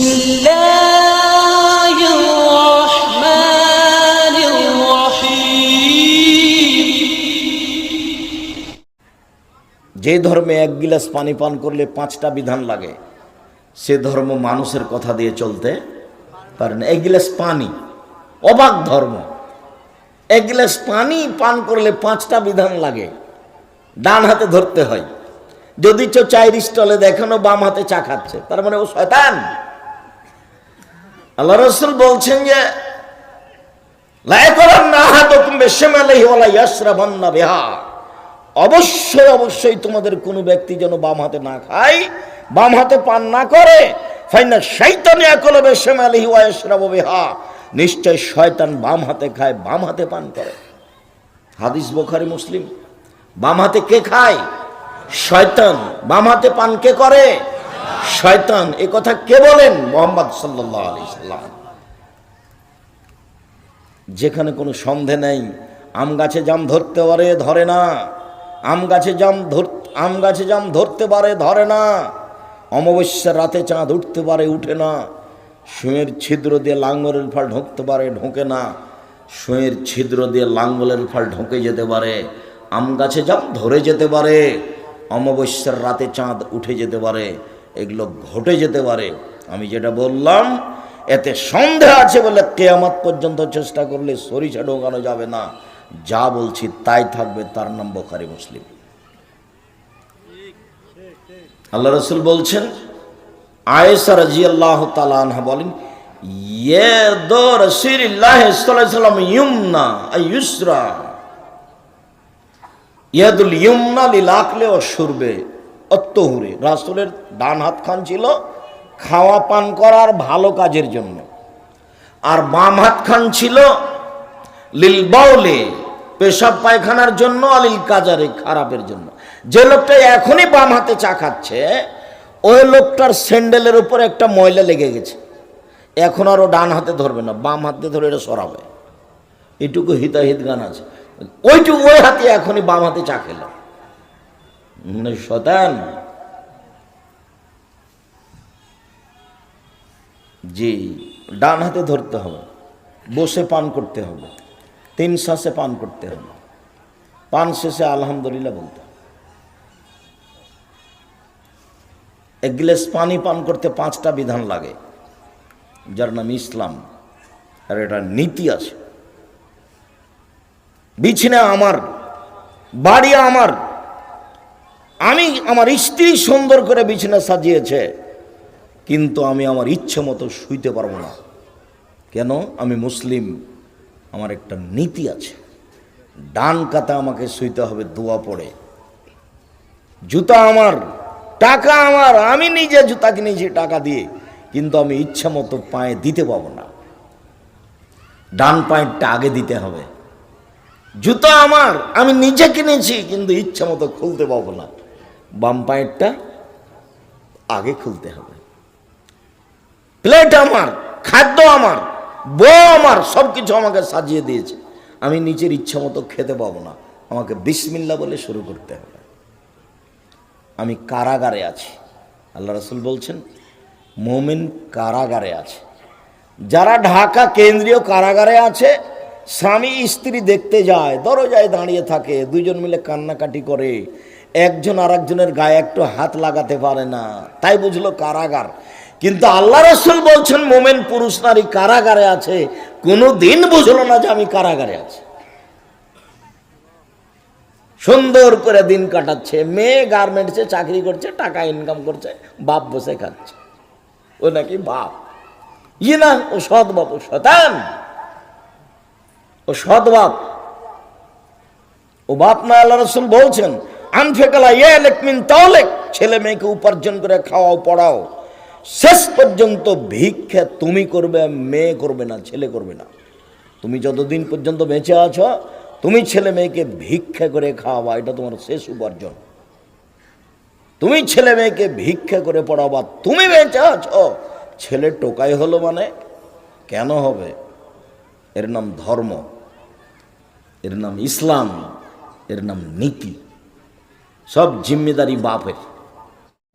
بسم الله الرحمن الرحيم যে ধর্মে এক গিলাস পানি পান করলে পাঁচটা বিধান লাগে সে ধর্ম মানুষের কথা দিয়ে চলতে পারে না এক গিলাস পানি অবাক ধর্ম এক গিলাস পানি পান করলে পাঁচটা বিধান লাগে ডান হাতে ধরতে হয় যদি চো চায়ের স্টলে দেখানো বাম হাতে চা খাচ্ছে তার মানে ও শয়তান আল্লাহ রসুল বলছেন যে অবশ্যই অবশ্যই তোমাদের কোনো ব্যক্তি যেন বাম হাতে না খায়, বাম হাতে পান না করে নিশ্চয় শয়তান বাম হাতে খায়, বাম হাতে পান করে। হাদিস বোখারি, মুসলিম। বাম হাতে কে খায়? শয়তান। বাম হাতে পান কে করে? শয়তান, এ কথা কে বলেন? মোহাম্মদ সাল্লাহ আলি সাল্লাম। যেখানে কোনো সন্দেহ নেই, আম গাছে জাম ধরতে পারে, ধরে না। আম গাছে জাম ধর, আম গাছে জাম ধরতে পারে, ধরে না। অমাবস্যার রাতে চাঁদ উঠতে পারে, উঠে না। সুঁয়ের ছিদ্র দিয়ে লাঙ্গলের ফাল ঢুকতে পারে, ঢোকে না। সুঁয়ের ছিদ্র দিয়ে লাঙ্গলের ফাল ঢোকে যেতে পারে। আম গাছে জাম ধরে যেতে পারে। অমাবস্যার রাতে চাঁদ উঠে যেতে পারে। এগুলো ঘটে যেতে পারে। আমি যেটা বললাম, এতে সন্দেহ আছে বলে কেয়ামাত পর্যন্ত চেষ্টা করলে সরিষা ঢোকানো যাবে না। যা বলছি তাই থাকবে, তার নাম বোখারি মুসলিম। আল্লাহ রসুল বলছেন আয়েসা রাজি আল্লাহ তালানহা বলেন ইয়ে দো রসিল্লাহ সাল্লাম ইউমনা আই ইউসরা। ইউমনা লিল আকলে ও সুরবে অত্যহুরে রাসুলের ডান হাত খান ছিল খাওয়া পান করার ভালো কাজের জন্য। আর বাম হাত খান ছিল লিল বাউলে, পেশাব পায়খানার জন্য আলিল কাজারে খারাপের জন্য। যে লোকটা এখনই বাম হাতে চা খাচ্ছে, ওই লোকটার স্যান্ডেলের উপর একটা ময়লা লেগে গেছে। এখন আর ও ডান হাতে ধরবে না, বাম হাতে ধরে এটা সরাবে। এটুকু হিতাহিত গান আছে। ওইটুকু ওই হাতে এখনই বাম হাতে চা খেল। মানে শতান জি ডান হাতে ধরতে হবে, বসে পান করতে হবে, তিন শ্বাসে পান করতে হবে, পান শেষে আলহামদুলিল্লাহ বলতে হবে। এক গ্লাস পানি পান করতে পাঁচটা বিধান লাগে, যার নাম ইসলাম, আর এটা নীতি আছে। বিছানা আমার, বাড়ি আমার আমি আমার স্ত্রী সুন্দর করে বিছানা সাজিয়েছে, কিন্তু আমি আমার ইচ্ছে মতো শুইতে পারব না। কেন? আমি মুসলিম, আমার একটা নীতি আছে। ডান কাতা আমাকে শুইতে হবে, দোয়া পড়ে। জুতা আমার, টাকা আমার, আমি নিজে জুতা কিনেছি টাকা দিয়ে, কিন্তু আমি ইচ্ছা মতো পায়ে দিতে পাবো না। ডান পায়েরটা আগে দিতে হবে। জুতা আমার, আমি নিজে কিনেছি কিন্তু ইচ্ছা মতো খুলতে পাবো না। বাম পায়েরটা আগে খুলতে হবে। প্লেট আমার, খাদ্য আমার, বউ আমার সব কিছু আমাকে সাজিয়ে দিয়েছে। আমি নিজের ইচ্ছা মতো খেতে পাবো না। আমাকে বিসমিল্লা বলে শুরু করতে হবে। আমি কারাগারে আছি। আল্লাহ রসুল বলছেন, মোমেন কারাগারে আছে। যারা ঢাকা কেন্দ্রীয় কারাগারে আছে, স্বামী স্ত্রী দেখতে যায়, দরজায় দাঁড়িয়ে থাকে দুজন মিলে কান্নাকাটি করে। একজন আর একজনের গায়ে একটু হাত লাগাতে পারে না। তাই বুঝলো কারাগার। কিন্তু আল্লাহ রসুল বলছেন, মোমেন পুরুষ, নারী কারাগারে আছে। কোনো দিন বুঝলো না যে আমি কারাগারে আছি। সুন্দর করে দিন কাটাচ্ছে। মেয়ে গার্মেন্টসে চাকরি করছে, টাকা ইনকাম করছে, বাপ বসে খাচ্ছে। ও নাকি বাপ। ইয়ে না, ও সৎ বাপ, ও শতান ও সৎ বাপ। ও বাপ না, আল্লাহ রসুল বলছেন আনফেকালা ইয়ে লেকমিন তাওলেক ছেলে মেয়েকে উপার্জন করে খাওয়াও, পড়াও। শেষ পর্যন্ত ভিক্ষা তুমি করবে, মেয়ে করবে না, ছেলে করবে না। তুমি যতদিন পর্যন্ত বেঁচে আছো, তুমি ছেলে মেয়েকে ভিক্ষা করে খাওয়াবা, এটা তোমার শেষ উপার্জন। তুমি ছেলে মেয়েকে ভিক্ষা করে পড়াবা, তুমি বেঁচে আছো। ছেলে টোকাই হলো মানে? কেন হবে? এর নাম ধর্ম, এর নাম ইসলাম, এর নাম নীতি। সব জিম্মেদারি বাপের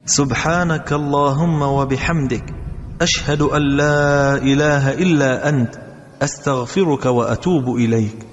سبحانك اللهم وبحمدك أشهد أن لا إله إلا أنت أستغفرك وأتوب إليك